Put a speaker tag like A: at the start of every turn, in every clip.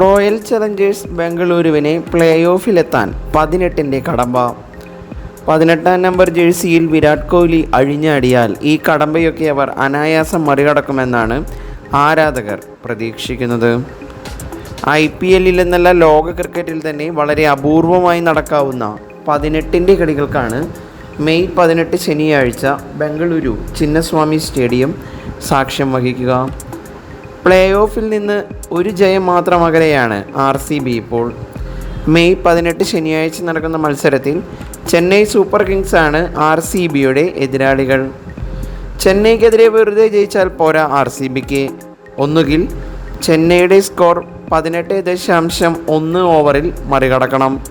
A: Royal challengers ബംഗളൂരുവിനെ play ഓഫിലെത്താൻ പതിനെട്ടിന്റെ കടമ്പ. പതിനെട്ടാം നമ്പർ ജേഴ്സിയിൽ വിരാട് കോഹ്ലി അഴിഞ്ഞാടിയാൽ ഈ കടമ്പയൊക്കെ അവർ അനായാസം മറികടക്കുമെന്നാണ് ആരാധകർ പ്രതീക്ഷിക്കുന്നത്. ഐ പി എല്ലിൽ എന്നല്ല ലോക ക്രിക്കറ്റിൽ തന്നെ വളരെ അപൂർവമായി നടക്കാവുന്ന പതിനെട്ടിന്റെ കളികൾക്കാണ് മെയ് പതിനെട്ട് ശനിയാഴ്ച ബംഗളൂരു ചിന്നസ്വാമി സ്റ്റേഡിയം സാക്ഷ്യം വഹിക്കുക. പ്ലേ ഓഫിൽ നിന്ന് ഒരു ജയം മാത്രം അകലെയാണ് ആർ സി ബി ഇപ്പോൾ. മെയ് പതിനെട്ട് ശനിയാഴ്ച നടക്കുന്ന മത്സരത്തിൽ ചെന്നൈ സൂപ്പർ കിങ്സ് ആണ് ആർ സി ബിയുടെ എതിരാളികൾ. ചെന്നൈക്കെതിരെ വെറുതെ ജയിച്ചാൽ പോരാ ആർ സി ബിക്ക്. ഒന്നുകിൽ ചെന്നൈയുടെ സ്കോർ പതിനെട്ട് ദശാംശം ഒന്ന് ഓവറിൽ മറികടക്കണം.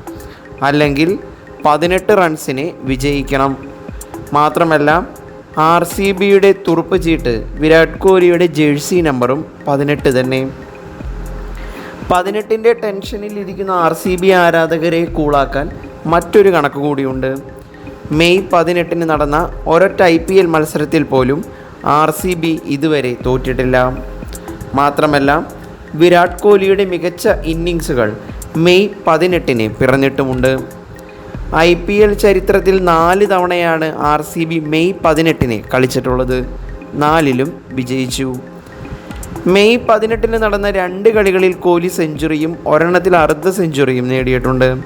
A: അല്ലെങ്കിൽ പതിനെട്ട് റൺസിനെ വിജയിക്കണം. മാത്രമല്ല ആർ സി ബിയുടെ തുറുപ്പ് ചീട്ട് വിരാട് കോഹ്ലിയുടെ ജേഴ്സി നമ്പറും പതിനെട്ട് തന്നെ. പതിനെട്ടിന്റെ ടെൻഷനിൽ ഇരിക്കുന്ന ആർ സി ബി ആരാധകരെ കൂളാക്കാൻ മറ്റൊരു കണക്ക് കൂടിയുണ്ട്. മെയ് പതിനെട്ടിന് നടന്ന ഒരൊറ്റ ഐ പി എൽ മത്സരത്തിൽ പോലും ആർ സി ബി ഇതുവരെ തോറ്റിട്ടില്ല. മാത്രമല്ല വിരാട് കോഹ്ലിയുടെ മികച്ച ഇന്നിങ്സുകൾ മെയ് പതിനെട്ടിന് പിറന്നിട്ടുമുണ്ട്. ഐ പി എൽ ചരിത്രത്തിൽ നാല് തവണയാണ് ആർ സി ബി മെയ് പതിനെട്ടിന് കളിച്ചിട്ടുള്ളത്. നാലിലും വിജയിച്ചു. മെയ് പതിനെട്ടിന് നടന്ന രണ്ട് കളികളിൽ കോഹ്ലി സെഞ്ചുറിയും ഒരെണ്ണത്തിൽ അർദ്ധ സെഞ്ചുറിയും നേടിയിട്ടുണ്ട്.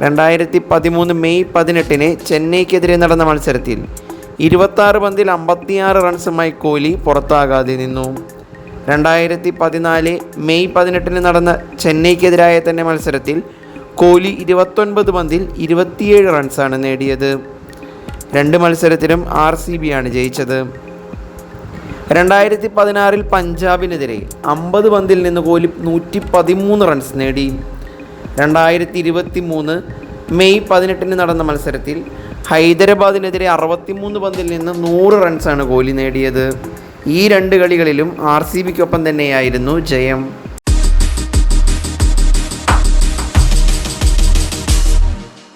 A: രണ്ടായിരത്തി പതിമൂന്ന് മെയ് പതിനെട്ടിന് ചെന്നൈക്കെതിരെ നടന്ന മത്സരത്തിൽ ഇരുപത്താറ് പന്തിൽ അമ്പത്തിയാറ് റൺസുമായി കോഹ്ലി പുറത്താകാതെ നിന്നു. രണ്ടായിരത്തി പതിനാല് മെയ് പതിനെട്ടിന് നടന്ന ചെന്നൈക്കെതിരായ തന്നെ മത്സരത്തിൽ കോഹ്ലി ഇരുപത്തൊൻപത് പന്തിൽ ഇരുപത്തിയേഴ് റൺസാണ് നേടിയത്. രണ്ട് മത്സരത്തിലും ആർ സി ബി ആണ് ജയിച്ചത്. രണ്ടായിരത്തി പതിനാറിൽ പഞ്ചാബിനെതിരെ അമ്പത് പന്തിൽ നിന്ന് കോഹ്ലി നൂറ്റി പതിമൂന്ന് റൺസ് നേടി. രണ്ടായിരത്തി ഇരുപത്തി മൂന്ന് മെയ് പതിനെട്ടിന് നടന്ന മത്സരത്തിൽ ഹൈദരാബാദിനെതിരെ അറുപത്തിമൂന്ന് പന്തിൽ നിന്ന് നൂറ് റൺസാണ് കോഹ്ലി നേടിയത്. ഈ രണ്ട് കളികളിലും ആർ സി ബിക്കൊപ്പം തന്നെയായിരുന്നു ജയം.